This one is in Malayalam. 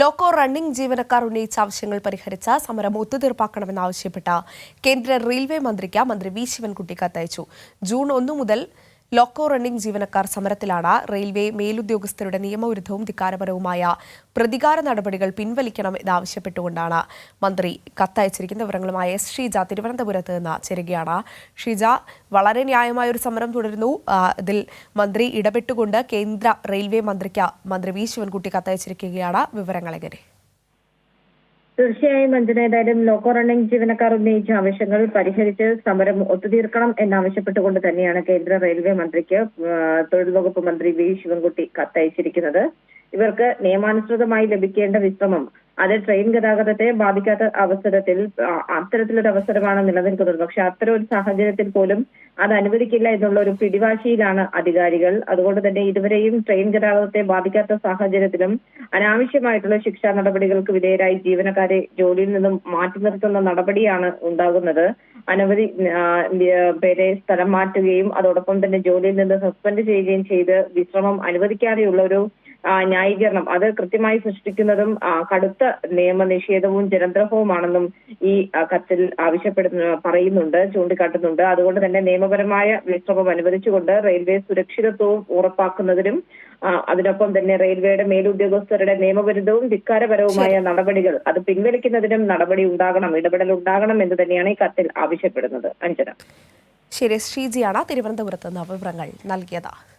ലോക്കോ റണ്ണിംഗ് ജീവനക്കാർ ഉന്നയിച്ച ആവശ്യങ്ങൾ പരിഹരിച്ച സമരം ഒത്തുതീർപ്പാക്കണമെന്നാവശ്യപ്പെട്ട കേന്ദ്ര റെയിൽവേ മന്ത്രിക്ക് മന്ത്രി വി ശിവൻകുട്ടി കത്തയച്ചു. ജൂൺ ഒന്നു മുതൽ ലോക്കോ റണ്ണിംഗ് ജീവനക്കാർ സമരത്തിലാണ് റെയിൽവേ മേലുദ്യോഗസ്ഥരുടെ നിയമവിരുദ്ധവും ധിക്കാരപരവുമായ പ്രതികാര നടപടികൾ പിൻവലിക്കണം എന്നാവശ്യപ്പെട്ടുകൊണ്ടാണ് മന്ത്രി കത്തയച്ചിരിക്കുന്ന വിവരങ്ങളുമായ എസ് ഷീജ തിരുവനന്തപുരത്ത് നിന്ന് ചേരുകയാണ്. ഷീജ വളരെ ന്യായമായ ഒരു സമരം തുടരുന്നു. ഇതിൽ മന്ത്രി ഇടപെട്ടുകൊണ്ട് കേന്ദ്ര റെയിൽവേ മന്ത്രിക്ക് മന്ത്രി വി. ശിവൻകുട്ടി കത്തയച്ചിരിക്കുകയാണ്. വിവരങ്ങൾ എങ്ങനെ തീർച്ചയായും അഞ്ജന ഏതായാലും ലോക്കോ റണ്ണിംഗ് ജീവനക്കാർ ഉന്നയിച്ച ആവശ്യങ്ങൾ പരിഹരിച്ച് സമരം ഒത്തുതീർക്കണം എന്നാവശ്യപ്പെട്ടുകൊണ്ട് തന്നെയാണ് കേന്ദ്ര റെയിൽവേ മന്ത്രിക്ക് തൊഴിൽ വകുപ്പ് മന്ത്രി വി. ശിവൻകുട്ടി കത്തയച്ചിരിക്കുന്നത്. ഇവർക്ക് നിയമാനുസൃതമായി ലഭിക്കേണ്ട വിശ്രമം അത് ട്രെയിൻ ഗതാഗതത്തെ ബാധിക്കാത്ത അവസരത്തിൽ അത്തരത്തിലൊരു അവസരമാണ് നിലനിൽക്കുന്നത്. പക്ഷെ അത്തരം ഒരു സാഹചര്യത്തിൽ പോലും അത് അനുവദിക്കില്ല എന്നുള്ള ഒരു പിടിവാശിയിലാണ് അധികാരികൾ. അതുകൊണ്ട് തന്നെ ഇതുവരെയും ട്രെയിൻ ഗതാഗതത്തെ ബാധിക്കാത്ത സാഹചര്യത്തിലും അനാവശ്യമായിട്ടുള്ള ശിക്ഷാ നടപടികൾക്ക് വിധേയരായി ജീവനക്കാരെ ജോലിയിൽ നിന്നും മാറ്റി നിർത്തുന്ന നടപടിയാണ് ഉണ്ടാകുന്നത്. അനവധി പേരെ സ്ഥലം മാറ്റുകയും അതോടൊപ്പം തന്നെ ജോലിയിൽ നിന്ന് സസ്പെൻഡ് ചെയ്യുകയും ചെയ്ത് വിശ്രമം അനുവദിക്കാതെയുള്ള ഒരു ന്യായീകരണം. അത് കൃത്യമായി സൃഷ്ടിക്കുന്നതും കടുത്ത നിയമനിഷേധവും ജനദ്രോഹവുമാണെന്നും ഈ കത്തിൽ ആവശ്യപ്പെടുന്ന പറയുന്നുണ്ട് ചൂണ്ടിക്കാട്ടുന്നുണ്ട്. അതുകൊണ്ട് തന്നെ നിയമപരമായ വിശ്രമം അനുവദിച്ചുകൊണ്ട് റെയിൽവേ സുരക്ഷിതത്വവും ഉറപ്പാക്കുന്നതിനും അതിനൊപ്പം തന്നെ റെയിൽവേയുടെ മേലുദ്യോഗസ്ഥരുടെ നിയമവിരുദ്ധവും ധിക്കാരപരവുമായ നടപടികൾ അത് പിൻവലിക്കുന്നതിനും നടപടി ഉണ്ടാകണം ഇടപെടൽ ഉണ്ടാകണം എന്ന് തന്നെയാണ് ഈ കത്തിൽ ആവശ്യപ്പെടുന്നത്. അഞ്ജന. ശരി ശ്രീജിയാണ് തിരുവനന്തപുരത്ത് നിന്ന് വിവരങ്ങൾ നൽകിയത്.